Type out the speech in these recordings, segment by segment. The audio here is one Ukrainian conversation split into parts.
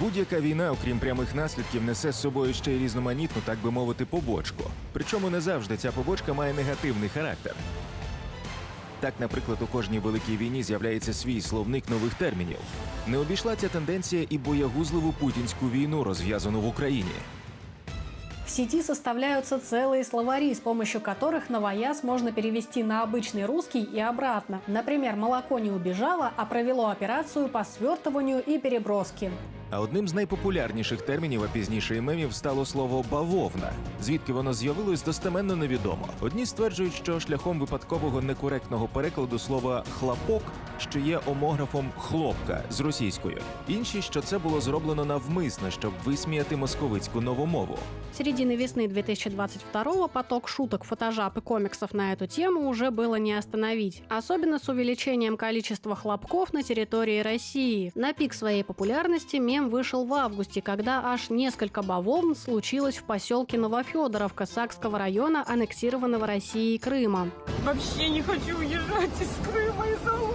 Будь-яка війна, окрім прямих наслідків, несе з собою ще й різноманітну, так би мовити, побочку. Причому не завжди ця побочка має негативний характер. Так, наприклад, у кожній великій війні з'являється свій словник нових термінів. Не обійшла ця тенденція і боягузливу путінську війну, розв'язану в Україні. В сети составляются целые словари, с помощью которых новояз можно перевести на обычный русский и обратно. Например, молоко не убежало, а провело операцию по свертыванию и переброске. А одним з найпопулярніших термінів, а пізніше і мемів, стало слово бавовна. Звідки воно з'явилось, достеменно невідомо. Одні стверджують, що шляхом випадкового некоректного перекладу слова хлапок, що є омографом хлопка з російською. Інші, що це було зроблено навмисно, щоб висміяти московицьку новомову. С середины весны 2022 поток шуток, фотожаб и комиксов на эту тему уже было не остановить. Особенно с увеличением количества хлопков на территории России. На пик своей популярности мем вышел в августе, когда аж несколько бавовн случилось в поселке Новофедоровка Сакского района, аннексированного Россией Крыма. Вообще не хочу уезжать из Крыма из-за Алушты.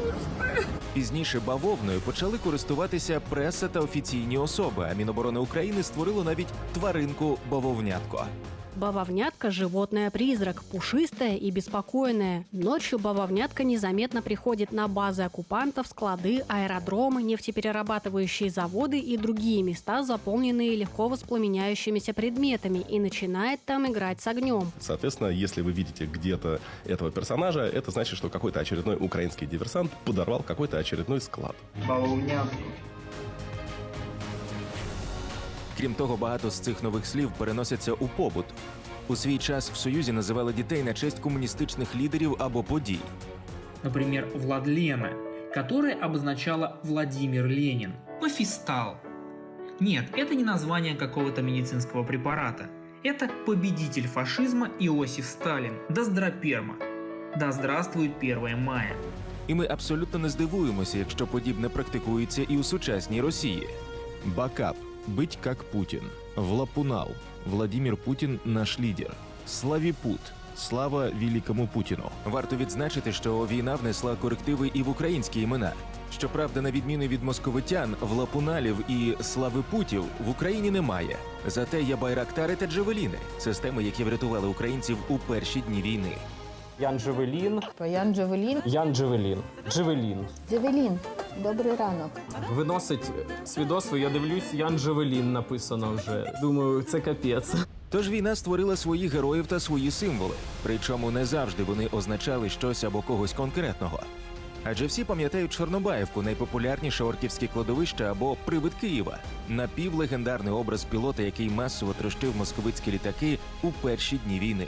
Пізніше бавовною почали користуватися преса та офіційні особи. А Міноборони України створило навіть тваринку бавовнятко. Бавовнятка – животное-призрак, пушистое и беспокойное. Ночью бавовнятка незаметно приходит на базы оккупантов, склады, аэродромы, нефтеперерабатывающие заводы и другие места, заполненные легко воспламеняющимися предметами, и начинает там играть с огнем. Соответственно, если вы видите где-то этого персонажа, это значит, что какой-то очередной украинский диверсант подорвал какой-то очередной склад. бавовнятку. Крім того, багато з цих нових слів переносяться у побут. У свій час в Союзі називали дітей на честь комуністичних лідерів або подій. Например, Владлена, которая обозначала Владимир Ленин. Мафистал. Нет, это не название какого-то медицинского препарата. Это победитель фашизма Иосиф Сталин. Да здраперма. Да здравствует 1 мая. І ми абсолютно не здивуємося, якщо подібне практикується і у сучасній Росії. Бакап бить як Путін. Влапунал Владимир Путін наш лідер. Славіпут. Слава великому Путіну. Варто відзначити, що війна внесла корективи і в українські імена. Щоправда, на відміну від московитян, влапуналів і славипутів в Україні немає. Зате є байрактари та джевеліни системи, які врятували українців у перші дні війни. Ян Джевелін. Ян Джавелін. Ян Джевелін. Джевелін. Джавелін. Добрий ранок. Виносить свідоцтво, я дивлюсь, Ян Джевелін написано вже. Думаю, це капець. Тож війна створила своїх героїв та свої символи, причому не завжди вони означали щось або когось конкретного. Адже всі пам'ятають Чорнобаївку, найпопулярніше орківське кладовище або привид Києва, напівлегендарний образ пілота, який масово трощив московицькі літаки у перші дні війни.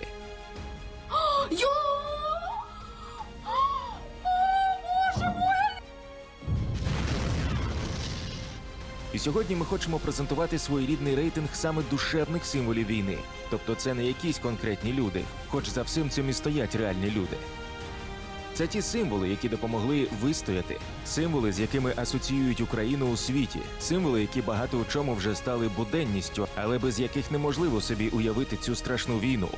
Сьогодні ми хочемо презентувати своєрідний рейтинг саме душевних символів війни. Тобто це не якісь конкретні люди, хоч за всім цим і стоять реальні люди. Це ті символи, які допомогли вистояти, символи, з якими асоціюють Україну у світі, символи, які багато у чому вже стали буденністю, але без яких неможливо собі уявити цю страшну війну.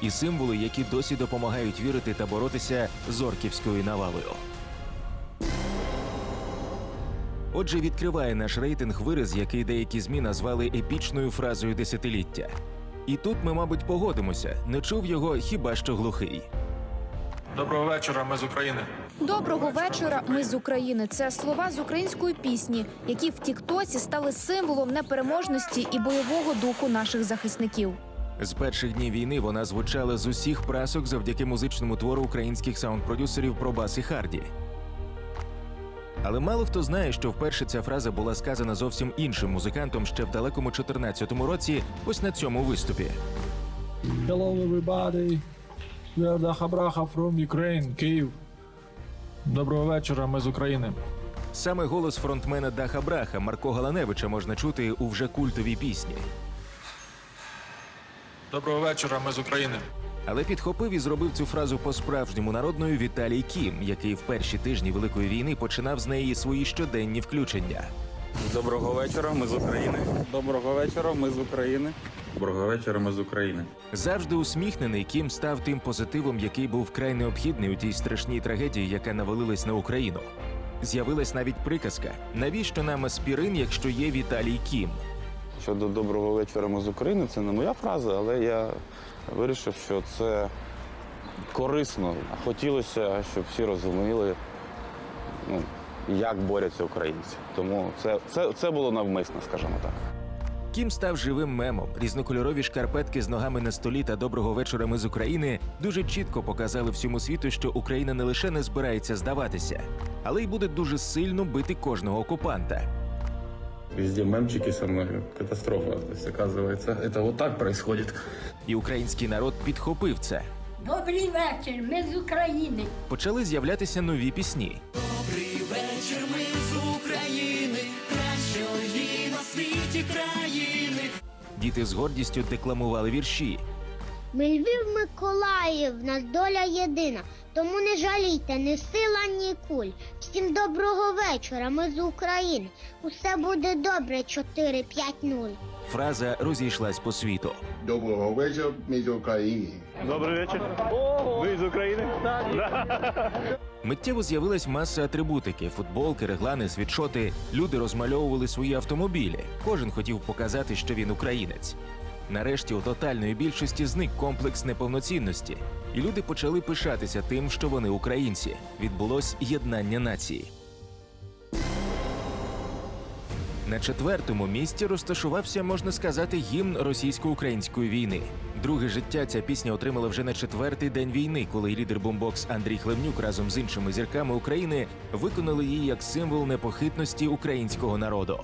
І символи, які досі допомагають вірити та боротися з орківською навалою. Отже, відкриває наш рейтинг вираз, який деякі змі назвали епічною фразою десятиліття. І тут ми, мабуть, погодимося, не чув його хіба що глухий. Доброго вечора, ми з України. Доброго вечора. Ми з України. Це слова з української пісні, які в Тіктоці стали символом непереможності і бойового духу наших захисників. З перших днів війни вона звучала з усіх прасок завдяки музичному твору українських саунд-продюсерів Пробас і Харді. Але мало хто знає, що вперше ця фраза була сказана зовсім іншим музикантом ще в далекому 14-му році, ось на цьому виступі. Hello, everybody. We are Даха Браха from Ukraine, Київ. Доброго вечора, ми з України. Саме голос фронтмена Даха Браха Марко Галаневича можна чути у вже культовій пісні. Доброго вечора, ми з України. Але підхопив і зробив цю фразу по-справжньому народною Віталій Кім, який в перші тижні Великої війни починав з неї свої щоденні включення. Доброго вечора, ми з України. Доброго вечора, ми з України. Доброго вечора, ми з України. Завжди усміхнений, Кім став тим позитивом, який був вкрай необхідний у тій страшній трагедії, яка навалилась на Україну. З'явилась навіть приказка: навіщо нам аспірин, якщо є Віталій Кім? Щодо доброго вечора, ми з України, це не моя фраза, але я вирішив, що це корисно. Хотілося, щоб всі розуміли, ну, як борються українці. Тому це, це, це було навмисно, скажімо так. Кім став живим мемом. Різнокольорові шкарпетки з ногами на столі та доброго вечора ми з України дуже чітко показали всьому світу, що Україна не лише не збирається здаватися, але й буде дуже сильно бити кожного окупанта. Везде мемчики саме катастрофа. Тобто, оказывается, це вот так происходит. І український народ підхопив це. Добрий вечір, ми з України. Почали з'являтися нові пісні. Добрий вечір, ми з України. Діти з гордістю декламували вірші. Ми Львів Миколаїв, нас доля єдина. Тому не жалійте ні сила, ні куль. Всім доброго вечора, ми з України. Усе буде добре, 4-5-0. Фраза розійшлась по світу. Доброго вечора, ми з України. Миттєво з'явилась маса атрибутики: футболки, реглани, світшоти. Люди розмальовували свої автомобілі. Кожен хотів показати, що він українець. Нарешті у тотальної більшості зник комплекс неповноцінності, і люди почали пишатися тим, що вони українці. Відбулось єднання нації. На четвертому місці розташувався, можна сказати, гімн російсько-української війни. Друге життя ця пісня отримала вже на четвертий день війни, коли лідер бомбокс Андрій Хлевнюк разом з іншими зірками України виконали її як символ непохитності українського народу.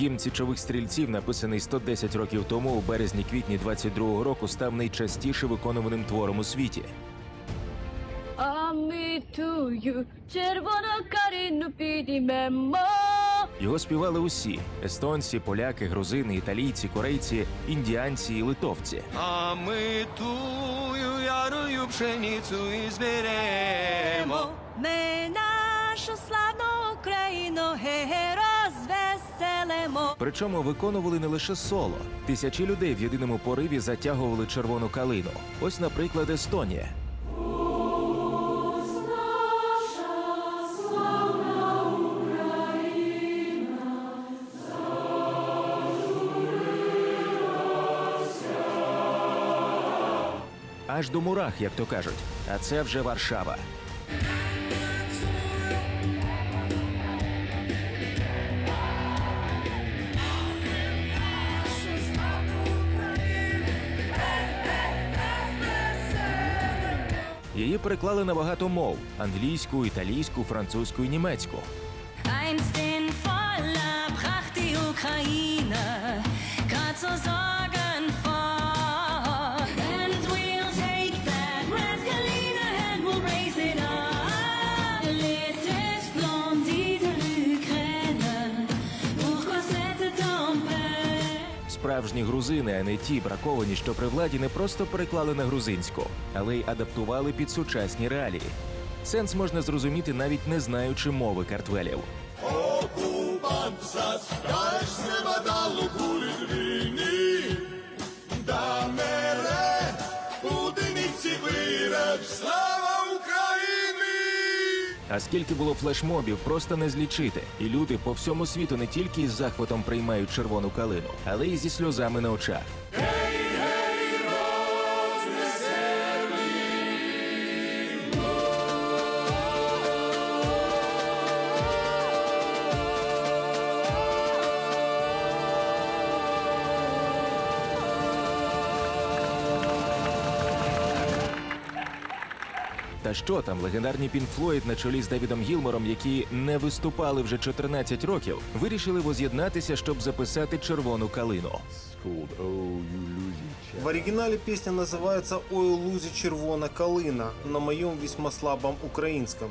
Гімн січових стрільців, написаний 110 років тому, у березні-квітні 22-го року, став найчастіше виконуваним твором у світі. А ми тую, червоно карину підіймемо. Його співали усі: естонці, поляки, грузини, італійці, корейці, індіанці і литовці. А ми тую ярою пшеницю і зберемо. Ми нашу славну Україну, ге-ге, розвеселимо. Причому виконували не лише соло. Тисячі людей в єдиному пориві затягували червону калину. Ось, наприклад, Естонія. Аж до мурах, як то кажуть. А це вже Варшава. Переклали на багато мов: англійську, італійську, французьку і німецьку. Справжні грузини, а не ті браковані, що при владі не просто переклали на грузинську, але й адаптували під сучасні реалії. Сенс можна зрозуміти навіть не знаючи мови картвелів. Скільки було флешмобів, просто не злічити. І люди по всьому світу не тільки із захватом приймають червону калину, але й зі сльозами на очах. що там, легендарні Пінк Флойд на чолі з Девідом Гілмором, які не виступали вже 14 років, вирішили воз'єднатися, щоб записати червону калину. В оригинале песня называется «Ой, лузи червона калина» на моем весьма слабом украинском.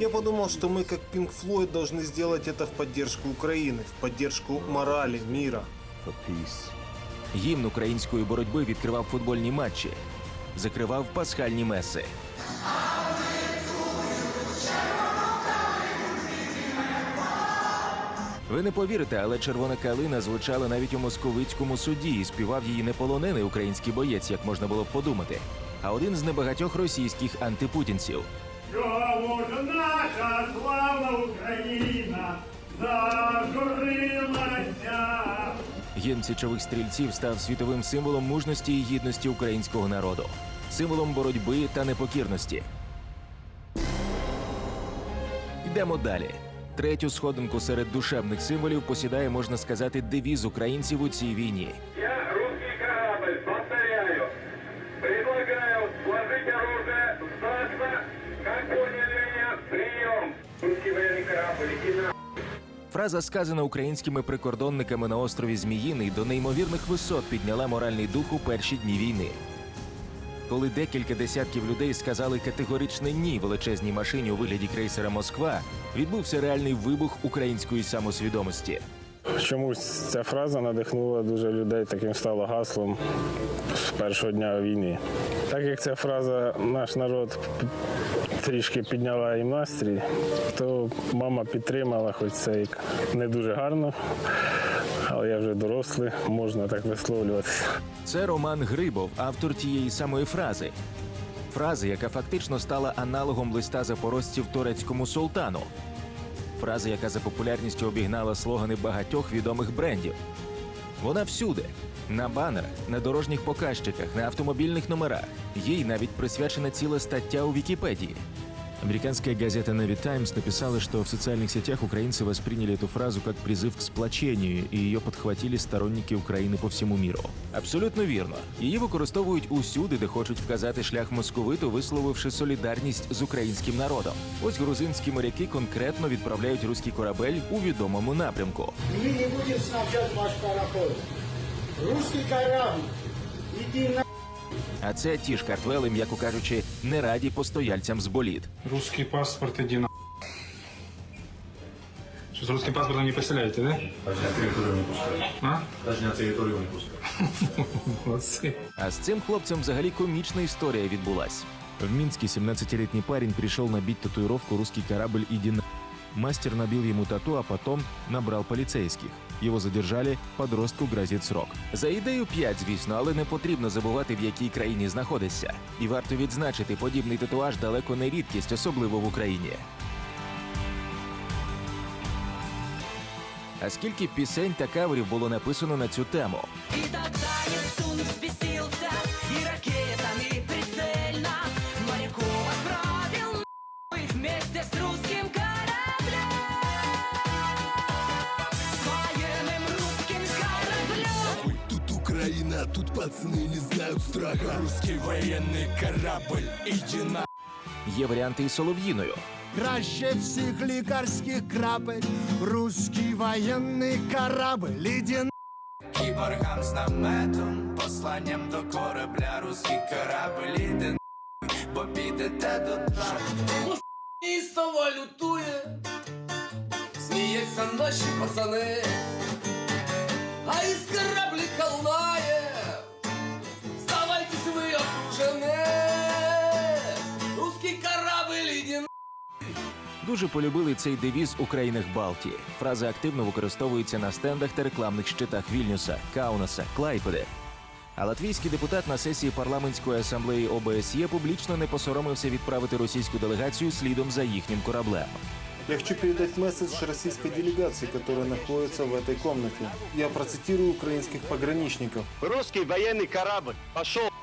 Я подумал, что мы, как Pink Floyd, должны сделать это в поддержку Украины, в поддержку морали, мира. Гімн української боротьби відкривав футбольні матчі, закривав пасхальні меси. Ви не повірите, але червона калина звучала навіть у московицькому суді і співав її не полонений український боєць, як можна було б подумати, а один з небагатьох російських антипутінців. Чого ж наша славна Україна зажурилася? Гімн січових стрільців став світовим символом мужності і гідності українського народу, символом боротьби та непокірності. Йдемо далі. Третю сходинку серед душевних символів посідає, можна сказати, девіз українців у цій війні. Я русский корабль, повторяю. Предлагаю сложить оружие, сдаться. Как поняли меня? Прием. Русский военный корабль, иди на... Фраза, сказана українськими прикордонниками на острові Зміїний, до неймовірних висот підняла моральний дух у перші дні війни. Коли декілька десятків людей сказали категоричне ні величезній машині у вигляді крейсера Москва, відбувся реальний вибух української самосвідомості. Чомусь ця фраза надихнула дуже людей, таким стала гаслом з першого дня війни. Так як ця фраза наш народ трішки підняла їм настрій, то мама підтримала, хоч це і не дуже гарно, але я вже дорослий, можна так висловлюватися. Це Роман Грибов, автор тієї самої фрази. Фрази, яка фактично стала аналогом листа запорожців турецькому султану. Фраза, яка за популярністю обігнала слогани багатьох відомих брендів. Вона всюди: на банерах, на дорожніх показчиках, на автомобільних номерах. Їй навіть присвячена ціла стаття у Вікіпедії. Американская газета Navy Times написала, что в социальных сетях украинцы восприняли эту фразу как призыв к сплочению, и ее подхватили сторонники України по всьому міру. Абсолютно вірно. Її використовують усюди, де хочуть вказати шлях московиту, висловивши солідарність з українським народом. Ось грузинські моряки конкретно відправляють руський корабель у відомому напрямку. Мы не будем снабжать ваш пароход. Русский корабль, иди на... а це ті ж картвели, м'яко кажучи, не раді постояльцям з боліт. Русский паспорт, иди на... Что, с русским паспортом не поселяете, да? Даже на территорию не пускают. А? Даже на территорию не пускают. Молодцы. А з цим хлопцем взагалі комічна історія відбулась. В Минске 17-летний парень пришел набить татуировку «Русский корабль иди на...». Мастер набил ему тату, а потом набрал полицейских. Его задержали, подростку грозит срок. За ідею 5, звісно, але не потрібно забувати, в якій країні знаходишся. І варто відзначити, подібний татуаж далеко не рідкість, особливо в Україні. А скільки пісень та каверів було написано на цю тему? И тогда Нептун взбесился, пацаны не знают страха. Русский военный корабль, иди на... Є варіанти із солов'їною. Краще всіх лікарських крапель, русский воєнний корабль, іди на... Кіборгам з наметом, посланням до корабля, русский корабль, іди на... бо підете до дна. Істово лютує, сміється наші пацани, а із кораблика лунає, Дуже полюбили цей девіз у країнах Балтії. Фраза активно використовується на стендах та рекламних щитах Вільнюса, Каунаса, Клайпеди. А латвійський депутат на сесії парламентської асамблеї ОБСЄ публічно не посоромився відправити російську делегацію слідом за їхнім кораблем. Я хочу передать месседж российской делегации, которая находится в этой комнате. Я процитирую украинских пограничников. Русский воєнний корабль, пошел.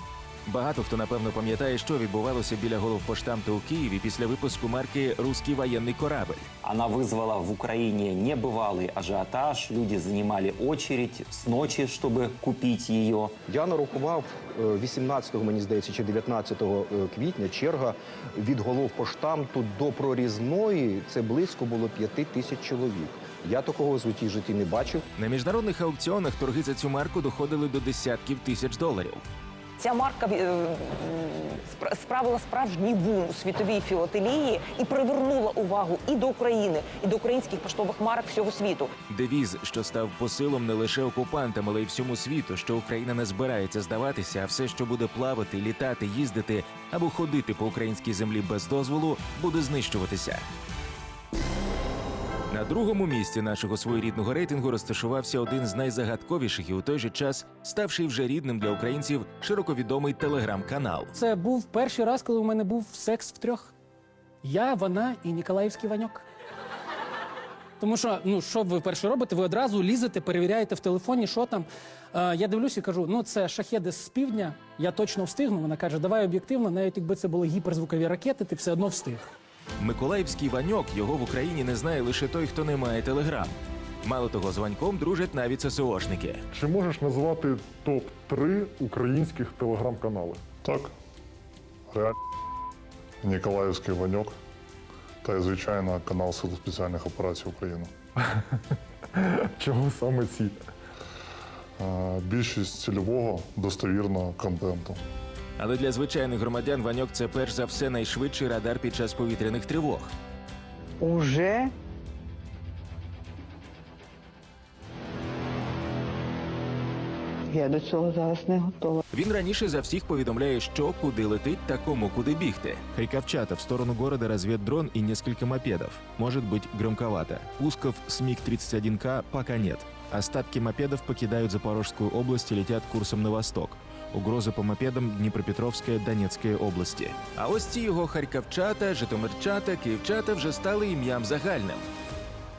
Багато хто напевно пам'ятає, що відбувалося біля головпоштамту у Києві після випуску марки Руський воєнний корабль. Она вызвала в Украине небывалый ажиотаж. Люди занимали очередь с ночи, чтобы купить ее. Я нарахував 18-го, мені здається, чи 19 квітня черга від головпоштамту до прорізної. Це близько було 5 тисяч чоловік. Я такого в своїй житті не бачив. На міжнародних аукціонах торги за цю марку доходили до десятків тисяч доларів. Ця марка е, справила справжній бум у світовій філателії і привернула увагу і до України, і до українських поштових марок всього світу. Девіз, що став посилом не лише окупантам, але й всьому світу, що Україна не збирається здаватися, а все, що буде плавати, літати, їздити або ходити по українській землі без дозволу, буде знищуватися. На другому місці нашого своєрідного рейтингу розташувався один з найзагадковіших і у той же час ставший вже рідним для українців широковідомий телеграм-канал. Це був перший раз, коли у мене був секс втрьох. Я, вона і Ніколаївський Ваньок. Тому що, ну, що ви перше робите? Ви одразу лізете, перевіряєте в телефоні, що там. Е, я дивлюсь і кажу: ну це шахеди з півдня, я точно встигну. Вона каже, давай об'єктивно, навіть якби це були гіперзвукові ракети, ти все одно встиг. Миколаївський Ваньок його в Україні не знає лише той, хто не має телеграм. Мало того, з Ваньком дружать навіть ССОшники. Чи можеш назвати топ-3 українських телеграм-канали? Так. Реально. Ніколаївський Ваньок та, звичайно, канал Сил спеціальних операцій України. Чому саме ці? Більшість цільового достовірного контенту. Але для звичайних громадян Ваньок це перш за все найшвидший радар під час повітряних тривог. Уже я до цього зараз не готова. Він раніше за всіх повідомляє, що куди летить та кому куди бігти. Хайковчата В сторону города разведдрон и несколько мопедов. Может быть громковато. Пусков с МиГ-31К пока нет. Остатки мопедов покидают Запорожскую область и летят курсом на восток Угроза по мопедам Днепропетровская, Донецкая области. А ось ці його харківчата, житомирчата, київчата вже стали ім'ям загальним.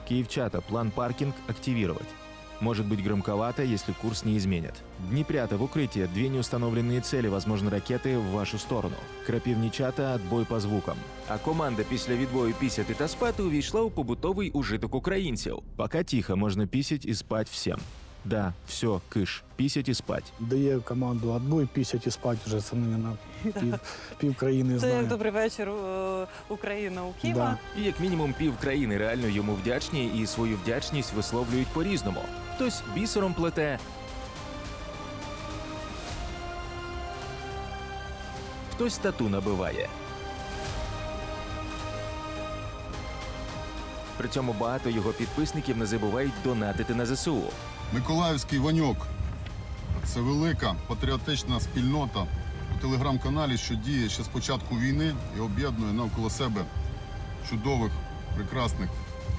Киевчата, план паркинг активировать. Может быть громковато, если курс не изменят. Днепрята, в укрытие, две неустановленные цели, возможно, ракеты в вашу сторону. Крапивничата, отбой по звукам. А команда після відбою пісяти та спати увійшла у побутовий ужиток українців. Пока тихо, можно писать и спать всем. Да, все, кыш, писать и спать. Дає команду «Отбой», пісять і спать вже це не на пів, пів країни Це знає. як добрий вечір е, Україна у Києва. І як мінімум пів країни реально йому вдячні і свою вдячність висловлюють по-різному. Хтось бісером плете, хтось тату набиває. При цьому багато його підписників не забувають донатити на ЗСУ. Миколаївський Ваньок. Це велика патріотична спільнота у телеграм-каналі, що діє ще з початку війни і об'єднує навколо себе чудових, прекрасних,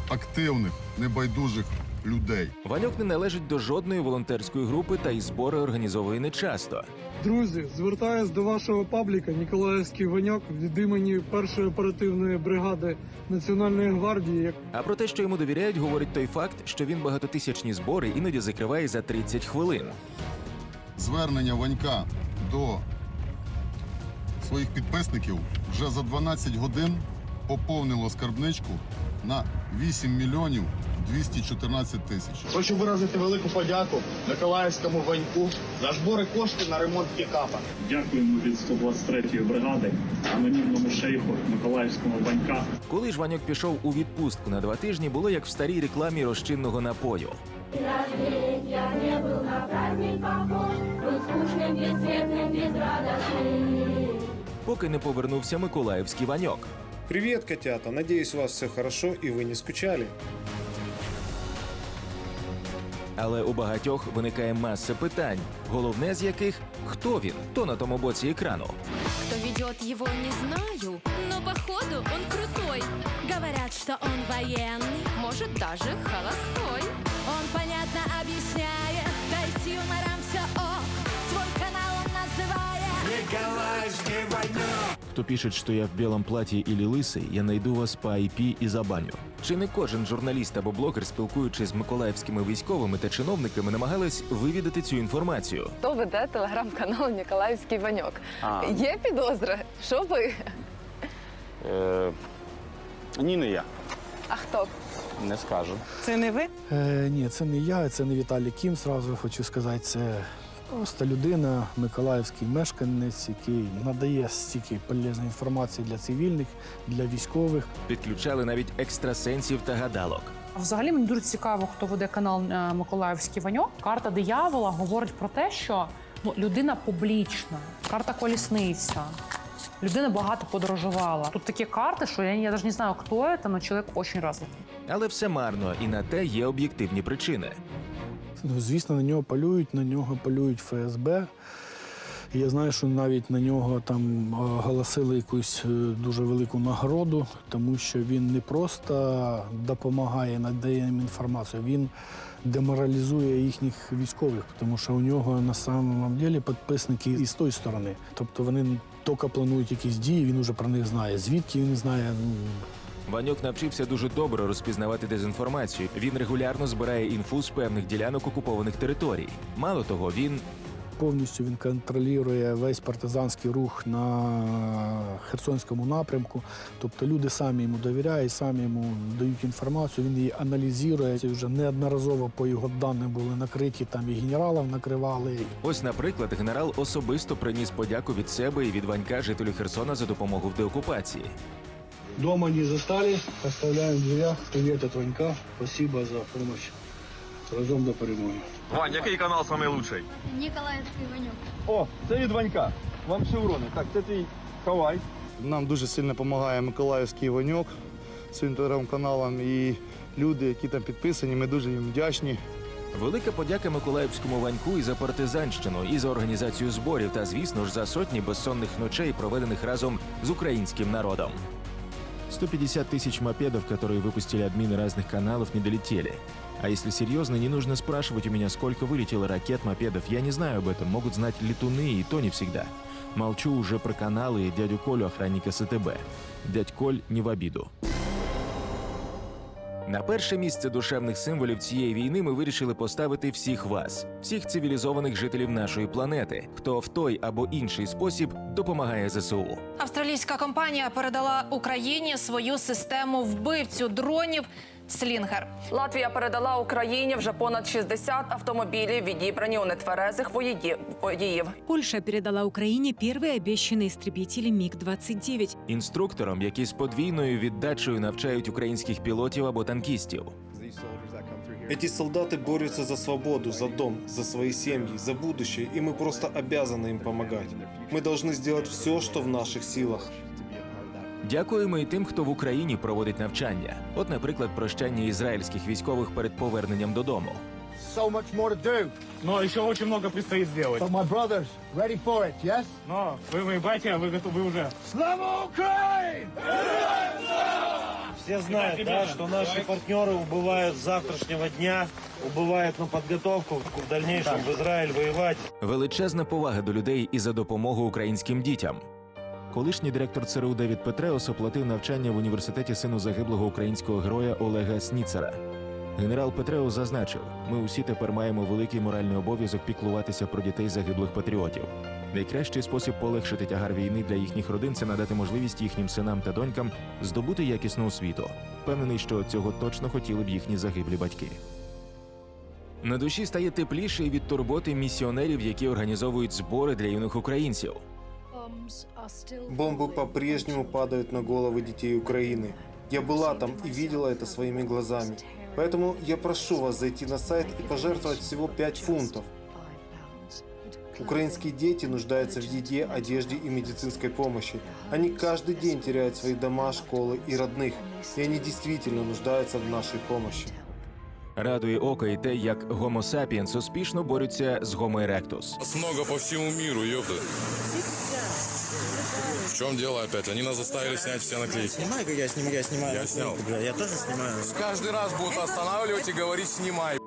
активних, небайдужих людей. Ваньок не належить до жодної волонтерської групи та й збори організовує нечасто. Друзі, звертаюсь до вашого пабліка Ніколаївський Ваньок від імені першої оперативної бригади Національної гвардії. А про те, що йому довіряють, говорить той факт, що він багатотисячні збори іноді закриває за 30 хвилин. Звернення Ванька до своїх підписників вже за 12 годин поповнило скарбничку на 8 мільйонів 214 тисяч. Хочу виразити велику подяку Миколаївському Ваньку за збори коштів на ремонт пікапа. Дякуємо від 123-ї бригади, анонімному шейху Миколаївському Ванька. Коли ж Ваньок пішов у відпустку на два тижні, було як в старій рекламі розчинного напою. Я не был на праздник похож, был скучным, бесцветным, безрадостным. Поки не повернувся Миколаївський Ваньок. Привет, котята. Надеюсь, у вас все хорошо и вы не скучали. Але у багатьох виникає маса питань, головне з яких хто він, хто на тому боці екрану. Кто ведет его, не знаю, но походу он крутой. Говорят, что он военный, может даже холостой. Он понятно объясняет, да и с юмором все ок. Свой канал он называет Николаевский Ваньок. Кто пишет, что я в белом платье или лысый, я найду вас по IP и забаню. Чи не кожен журналіст або блогер, спілкуючись з миколаївськими військовими та чиновниками, намагались вивідати цю інформацію? Хто веде телеграм-канал Ніколаївський Ваньок? А. Є підозри? Що ви? Е, ні, не я. А хто? Не скажу. Це не ви? Е, ні, це не я, це не Віталій Кім. Зразу хочу сказати, це просто людина, миколаївський мешканець, який надає стільки полезної інформації для цивільних, для військових. Підключали навіть екстрасенсів та гадалок. Взагалі мені дуже цікаво, хто веде канал е, Миколаївський Ваньок. Карта диявола говорить про те, що ну, людина публічна, карта колісниця. Людина багато подорожувала. Тут такі карти, що я, я навіть не знаю, хто це, але чоловік дуже розвитий. Але все марно, і на те є об'єктивні причини. Ну, звісно, на нього полюють, на нього полюють ФСБ. Я знаю, що навіть на нього там е, оголосили якусь е, дуже велику нагороду, тому що він не просто допомагає, надає їм інформацію, він деморалізує їхніх військових, тому що у нього на самом деле підписники і з тої сторони. Тобто вони тільки планують якісь дії, він вже про них знає. Звідки він знає, Ваньок навчився дуже добре розпізнавати дезінформацію. Він регулярно збирає інфу з певних ділянок окупованих територій. Мало того, він повністю він контролює весь партизанський рух на Херсонському напрямку. Тобто люди самі йому довіряють, самі йому дають інформацію, він її аналізує. Це вже неодноразово по його даним були накриті, там і генералів накривали. ось, наприклад, генерал особисто приніс подяку від себе і від Ванька жителю Херсона за допомогу в деокупації. Дома не застали, оставляем в дверях. Привет от Ванька, спасибо за помощь. Разом до перемоги. Вань, який канал самий лучший? Николаевский Ванек. О, це від Ванька. Вам шеврони. Так, це твій хавай. Нам дуже сильно допомагає Миколаївський Іваньок своїм телеграм-каналом і люди, які там підписані, ми дуже їм вдячні. Велика подяка Миколаївському Ваньку і за партизанщину, і за організацію зборів, та звісно ж за сотні безсонних ночей, проведених разом з українським народом. 150 тысяч мопедов, которые выпустили админы разных каналов, не долетели. А если серьезно, не нужно спрашивать у меня, сколько вылетело ракет, мопедов. Я не знаю об этом, могут знать летуны, и то не всегда. Молчу уже про каналы и дядю Колю, охранника СТБ. Дядь Коль не в обиду. На перше місце душевних символів цієї війни ми вирішили поставити всіх вас, всіх цивілізованих жителів нашої планети, хто в той або інший спосіб допомагає ЗСУ. Австралійська компанія передала Україні свою систему вбивцю дронів Слінгер. Латвія передала Україні вже понад 60 автомобілів, відібрані у нетверезих воєді- водіїв. Польша передала Украине первые обещанные истребители МиГ-29. Інструкторам, які з подвійною віддачею навчають українських пілотів або танкістів. Эти солдаты борются за свободу, за дом, за свои семьи, за будущее, и мы просто обязаны им помогать. Мы должны сделать все, что в наших силах. Дякуємо і тим, хто в Україні проводить навчання. От, наприклад, прощання ізраїльських військових перед поверненням додому. So much more to do. Но еще очень много предстоит сделать. But my brothers, ready for it, yes? Но вы, вы, батя, вы готовы уже. Slava Ukraine! Все знают, да, что наши партнеры убывают с завтрашнего дня, убывают на подготовку в дальнейшем в Израиль воевать. Величезна повага до людей і за допомогу українським дітям. Колишній директор ЦРУ Девід Петреус оплатив навчання в університеті сину загиблого українського героя Олега Сніцера. Генерал Петреус зазначив: ми усі тепер маємо великий моральний обов'язок піклуватися про дітей загиблих патріотів. Найкращий спосіб полегшити тягар війни для їхніх родин це надати можливість їхнім синам та донькам здобути якісну освіту. Впевнений, що цього точно хотіли б їхні загиблі батьки. На душі стає тепліше від турботи місіонерів, які організовують збори для юних українців. Бомбы по-прежнему падают на головы детей Украины. Я была там и видела это своими глазами. Поэтому я прошу вас зайти на сайт и пожертвовать всего 5 фунтов. Украинские дети нуждаются в еде, одежде и медицинской помощи. Они каждый день теряют свои дома, школы и родных. И они действительно нуждаются в нашей помощи. Радує око і те, як Homo sapiens успішно борються з Homo erectus. Нас много по всему миру, ёпта. В чем дело опять? Они нас заставили снять все наклейки. Снимай, как я снимаю, я снимаю. Я снял. Бля, я тоже снимаю. Каждый раз будут останавливать и говорить «снимай».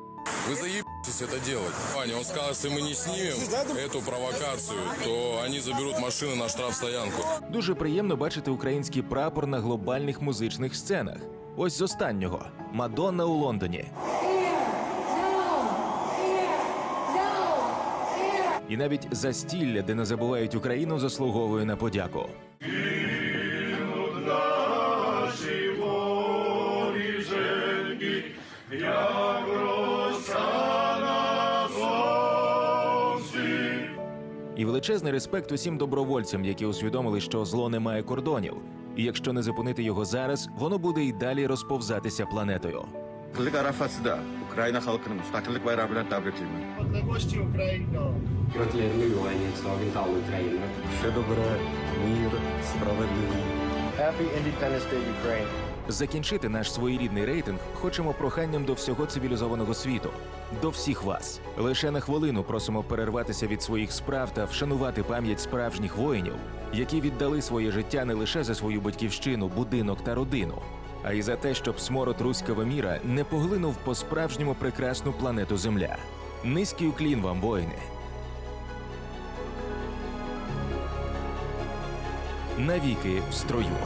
Вы заебитесь это делать. Ваня, он сказал, если мы не снимем эту провокацию, то они заберут машины на штрафстоянку. Дуже приємно бачити український прапор на глобальних музичних сценах. Ось з останнього Мадонна у Лондоні. І навіть застілля, де не забувають Україну, заслуговує на подяку. Як І величезний респект усім добровольцям, які усвідомили, що зло не має кордонів. І якщо не зупинити його зараз, воно буде і далі розповзатися планетою. Müstakillik bayrağı bilen tebrikliyorum. Гості Україна. Все добре, мир, справедливість. Happy Independence Day, Ukraine. Закінчити наш своєрідний рейтинг хочемо проханням до всього цивілізованого світу, до всіх вас. Лише на хвилину просимо перерватися від своїх справ та вшанувати пам'ять справжніх воїнів, які віддали своє життя не лише за свою батьківщину, будинок та родину, а й за те, щоб смород руського міра не поглинув по-справжньому прекрасну планету Земля. Низький уклін вам, воїни. Навіки в строю.